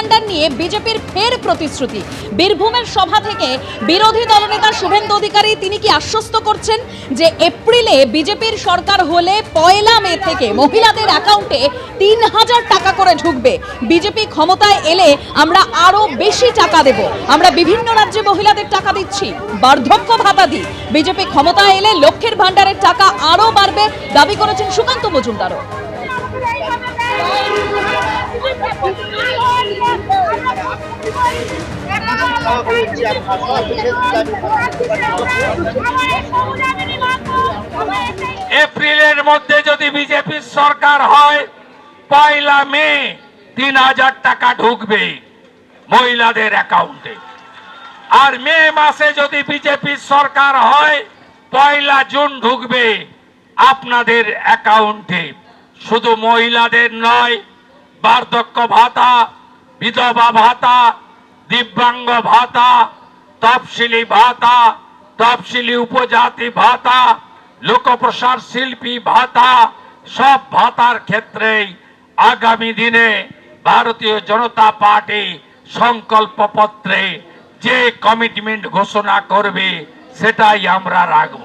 ভান্ডার নিয়ে বিজেপির ফের প্রতিশ্রুতি। বীরভূমের সভা থেকে বিরোধী দলনেতা শুভেন্দু অধিকারী তিনি কি আশ্বস্ত করছেন যে এপ্রিলে বিজেপির সরকার হলে পয়লা মে থেকে মহিলাদের অ্যাকাউন্টে তিন হাজার টাকা করে ঢুকবে। বিজেপি ক্ষমতায় এলে আমরা আরও বেশি টাকা দেব। আমরা বিভিন্ন রাজ্যে মহিলাদের টাকা দিচ্ছি। বার্ধক্য ভাতা দিই। বিজেপি ক্ষমতায় এলে লক্ষ্যের ভাণ্ডারের টাকা আরও বাড়বে, দাবি করেছেন সুকান্ত মজুমদারও। এপ্রিলের মধ্যে যদি বিজেপির সরকার হয়, পয়লা মে তিন হাজার টাকা ঢুকবে মহিলাদের অ্যাকাউন্টে। আর মে মাসে যদি বিজেপির সরকার হয়, পয়লা জুন ঢুকবে আপনাদের অ্যাকাউন্টে। শুধু মহিলাদের নয়, বার্ধক্য ভাতা, বিধবা ভাতা দিব্যাঙ্গ ভাতা তফসিলি ভাতা তফসিলি উপজাতি ভাতা, লোকপ্রসার শিল্পী ভাতা, সব ভাতার ক্ষেত্রেই আগামী দিনে ভারতীয় জনতা পার্টি সংকল্প পত্রে যে কমিটমেন্ট ঘোষণা করবে, সেটাই আমরা রাখব।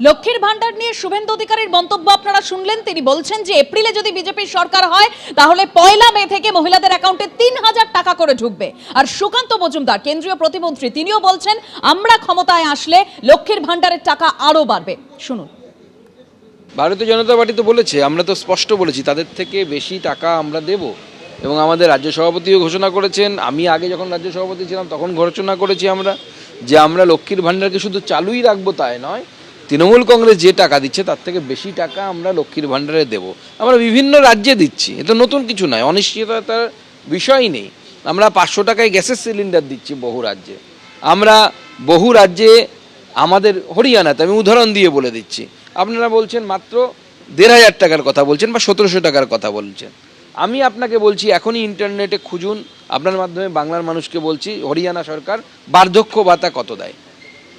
লক্ষ্মীর ভান্ডার নিয়ে শুভেন্দু অধিকারীর মন্তব্য আপনারা শুনলেন। তিনি বলছেন যে, এপ্রিলে যদি বিজেপির সরকার হয়, তাহলে পয়লা মে থেকে মহিলাদের অ্যাকাউন্টে তিন হাজার টাকা করে ঢুকবে। আর সুকান্ত মজুমদার, কেন্দ্রীয় প্রতিমন্ত্রী, তিনিও বলছেন, আমরা ক্ষমতায় আসলে লক্ষ্মীর ভান্ডারের টাকা আরও বাড়বে। শুনুন। ভারতীয় জনতা পার্টি তো বলেছে, আমরা তো স্পষ্ট বলেছি, তাদের থেকে বেশি টাকা আমরা দেব। এবং আমাদের রাজ্য সভাপতিও ঘোষণা করেছেন, আমি আগে যখন রাজ্য সভাপতি ছিলাম, তখন ঘোষণা করেছি আমরা যে, আমরা লক্ষ্মীর ভাণ্ডারকে শুধু চালুই রাখব তাই নয় তৃণমূল কংগ্রেস যে টাকা দিচ্ছে, তার থেকে বেশি টাকা আমরা লক্ষ্মীর ভাণ্ডারে দেব। আমরা বিভিন্ন রাজ্যে দিচ্ছি এটা নতুন কিছু নয় অনিশ্চয়তার বিষয় নেই। আমরা পাঁচশো টাকায় গ্যাসের সিলিন্ডার দিচ্ছি বহু রাজ্যে। আমরা বহু রাজ্যে আমাদের হরিয়ানাতে, আমি উদাহরণ দিয়ে বলে দিচ্ছি। আপনারা বলছেন মাত্র দেড় হাজার টাকার কথা বলছেন বা সতেরোশো টাকার কথা বলছেন। আমি আপনাকে বলছি, এখনই ইন্টারনেটে খুঁজুন, আপনার মাধ্যমে বাংলার মানুষকে বলছি, হরিয়ানা সরকার বার্ধক্য ভাতা কত দেয়?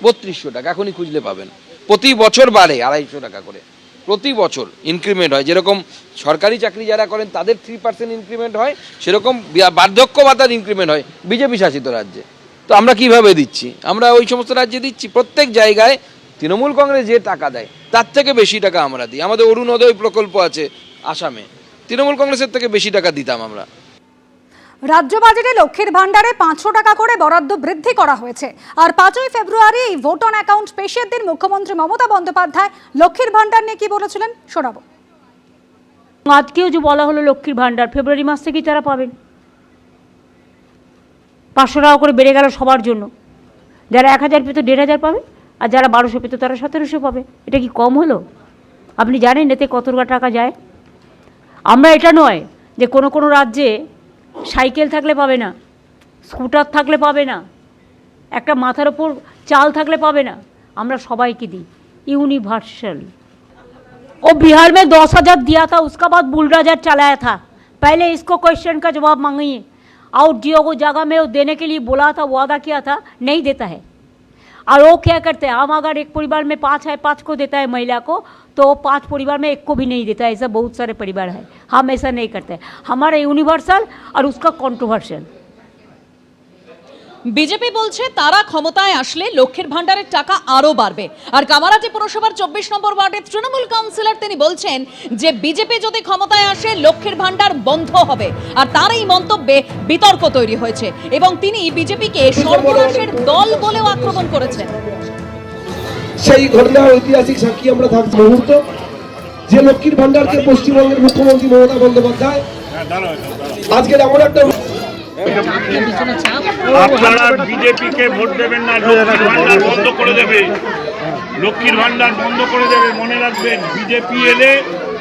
বত্রিশশো টাকা, এখনই খুঁজলে পাবেন। প্রতি বছর বাড়ে, আড়াইশো টাকা করে। প্রতি বছর ইনক্রিমেন্ট হয়। যেরকম সরকারি চাকরি যারা করেন, তাদের থ্রি পার্সেন্ট ইনক্রিমেন্ট হয়। সেরকম বার্ধক্য ভাতার ইনক্রিমেন্ট হয় বিজেপি শাসিত রাজ্যে। তো আমরা কীভাবে দিচ্ছি? আমরা ওই সমস্ত রাজ্যে দিচ্ছি। প্রত্যেক জায়গায় তৃণমূল কংগ্রেস যে টাকা দেয়, তার থেকে বেশি টাকা আমরা দিই। আমাদের অরুণোদয় প্রকল্প আছে আসামে। তৃণমূল কংগ্রেসের থেকে বেশি টাকা দিতাম আমরা। রাজ্য বাজেটে লক্ষ্মীর ভাণ্ডারে পাঁচশো টাকা করে বরাদ্দ বৃদ্ধি করা হয়েছে। আর পাঁচই ফেব্রুয়ারি এই ভোট অন অ্যাকাউন্ট পেশের দিন মুখ্যমন্ত্রী মমতা বন্দ্যোপাধ্যায় লক্ষ্মীর ভাণ্ডার নিয়ে কি বলেছিলেন শোনাবো। আজকেও যে বলা হলো লক্ষ্মীর ভাণ্ডার, ফেব্রুয়ারি মাস থেকেই তারা পাবেন। পাঁচশো টাকা করে বেড়ে গেল সবার জন্য। যারা এক হাজার পেতো দেড় হাজার পাবে, আর যারা বারোশো পেতো তারা সতেরোশো পাবে। এটা কি কম হলো? আপনি জানেন এতে কত টাকা যায়? আমরা এটা নয় যে কোনো কোনো রাজ্যে সাইকেল থাকলে পাবে না স্কুটার থাকলে পাবে না একটা মাথার ওপর চাল থাকলে পাবে না আমরা সবাইকে দিই ইউনিভার্সাল वो बिहार में दस हजार दिया था उसका बाद बुलडोजर चलाया था पहले इसको क्वेश्चन का जवाब मांगिए और जियो को जगह में वो देने के लिए बोला था वादा किया था नहीं देता है और वो क्या करते हैं? हम अगर एक परिवार में पाँच है, पाँच को देता है महिला को तो पाँच परिवार में एक को भी नहीं देता ऐसा बहुत सारे परिवार है। हम ऐसा नहीं करते। हमारा यूनिवर्सल और उसका कॉन्ट्रोवर्शियल বিজেপি বলছে তারা ক্ষমতায় আসলে লক্ষ্মীর ভান্ডারের টাকা আরও বাড়বে। আর কামারাটি পুরসভার চব্বিশ নম্বর ওয়ার্ডের তৃণমূল কাউন্সিলর তিনি বলছেন যে বিজেপি যদি ক্ষমতায় আসে লক্ষ্মীর ভান্ডার বন্ধ হবে। আর তার এই মন্তব্যে বিতর্ক তৈরি হয়েছে এবং তিনি বিজেপিকে সর্বনাশের দল বলেও আক্রমণ করেছেন। সেই ঘটনার ঐতিহাসিক সাক্ষী আমরা থাকছি মুহূর্ত। যে লক্ষ্মীর ভান্ডারকে পশ্চিমবঙ্গের মুখ্যমন্ত্রী মমতা বন্দ্যোপাধ্যায় আজকের এমন একটা আপনারা বিজেপিকে ভোট দেবেন না লক্ষ্মীর ভান্ডার বন্ধ করে দেবে। লক্ষ্মীর ভান্ডার বন্ধ করে দেবে মনে রাখবেন বিজেপি এলে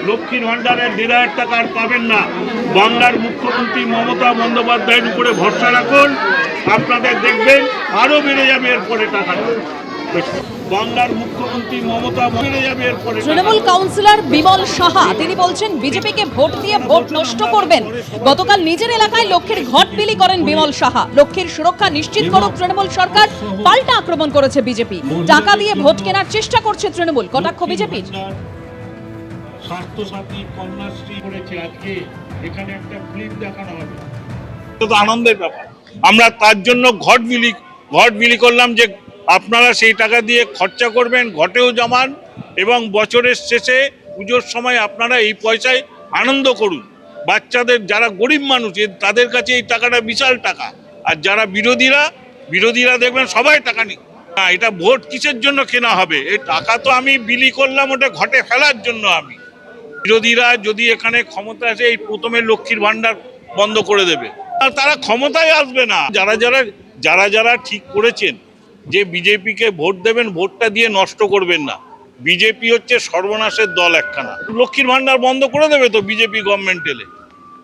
লক্ষ্মীর ভান্ডারের দেড় হাজার টাকা আর পাবেন না। বাংলার মুখ্যমন্ত্রী মমতা বন্দ্যোপাধ্যায়ের উপরে ভরসা রাখুন আপনাদের দেখবেন আরও বেড়ে যাবে এরপরে টাকা বাংলার মুখ্যমন্ত্রী মমতা বেড়ে যাবে এরপরে তৃণমূল কাউন্সিলর বিমল সাহা তিনি বলছেন বিজেপিকে ভোট দিয়ে ভোট নষ্ট করবেন। গতকাল নিজের এলাকায় লক্ষ্মীর ঘট বিলি করেন বিমল সাহা। লক্ষ্মীর সুরক্ষা নিশ্চিত করুক তৃণমূল সরকার পাল্টা আক্রমণ করেছে বিজেপি। টাকা দিয়ে ভোট কেনার চেষ্টা করছে তৃণমূল কটাক্ষ বিজেপির। স্বাস্থ্যসাথী কন্যাশ্রী করেছে আজকে এখানে একটা ফিল্ম দেখানো হবে। তো আনন্দের ব্যাপার। আমরা তার জন্য ঘট বিলি ঘট বিলি করলাম যে আপনারা সেই টাকা দিয়ে খরচা করবেন, ঘটেও জমান এবং বছরের শেষে পুজোর সময় আপনারা এই পয়সায় আনন্দ করুন। বাচ্চাদের, যারা গরিব মানুষ তাদের কাছে এই টাকাটা বিশাল টাকা। আর যারা বিরোধীরা বিরোধীরা দেখবেন সবাই টাকা নি না, এটা ভোট কিসের জন্য কেনা হবে? এই টাকা তো আমি বিলি করলাম, ওটা ঘটে ফেলার জন্য আমি। বিরোধীরা যদি এখানে ক্ষমতা আসে, এই প্রথমে লক্ষ্মীর ভান্ডার বন্ধ করে দেবে। আর তারা ক্ষমতায় আসবে না। যারা যারা যারা যারা ঠিক করেছেন যে বিজেপিকে ভোট দেবেন, ভোটটা দিয়ে নষ্ট করবেন না। বিজেপি হচ্ছে সর্বনাশের দল একখানা। লক্ষ্মীর ভান্ডার বন্ধ করে দেবে তো বিজেপি গভর্নমেন্ট এলে।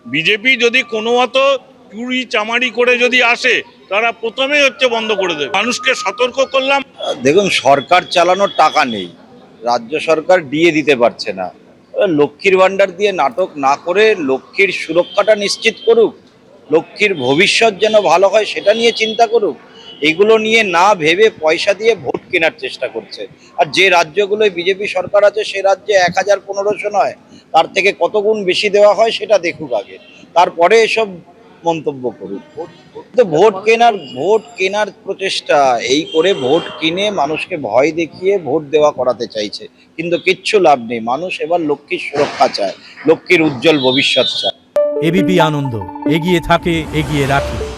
বিজেপি যদি কোনো মতো চুরি চামারি করে যদি আসে, তারা প্রথমেই হচ্ছে বন্ধ করে দেবে। মানুষকে সতর্ক করলাম। দেখুন, সরকার চালানোর টাকা নেই। রাজ্য সরকার দিয়ে দিতে পারছে না। লক্ষ্মীর ভাণ্ডার দিয়ে নাটক না করে লক্ষ্মীর সুরক্ষাটা নিশ্চিত করুক। লক্ষ্মীর ভবিষ্যৎ যেন ভালো হয়, সেটা নিয়ে চিন্তা করুক। এগুলো নিয়ে না ভেবে পয়সা দিয়ে ভোট কেনার চেষ্টা করছে। আর যে রাজ্যগুলোয় বিজেপি সরকার আছে, সে রাজ্যে এক হাজার পনেরোশো নয়, তার থেকে কত গুণ বেশি দেওয়া হয় সেটা দেখুক আগে। তারপরে এসব মন্তব্য করুক। তো ভোট কেনার ভোট কেনার প্রচেষ্টা, এই করে ভোট কিনে মানুষকে ভয় দেখিয়ে ভোট দেওয়া করাতে চাইছে। কিন্তু কিচ্ছু লাভ নেই। মানুষ এবার লক্ষ্মীর সুরক্ষা চায়, লক্ষ্মীর উজ্জ্বল ভবিষ্যৎ চায়। এবিপি আনন্দ, এগিয়ে থাকে, এগিয়ে রাখে।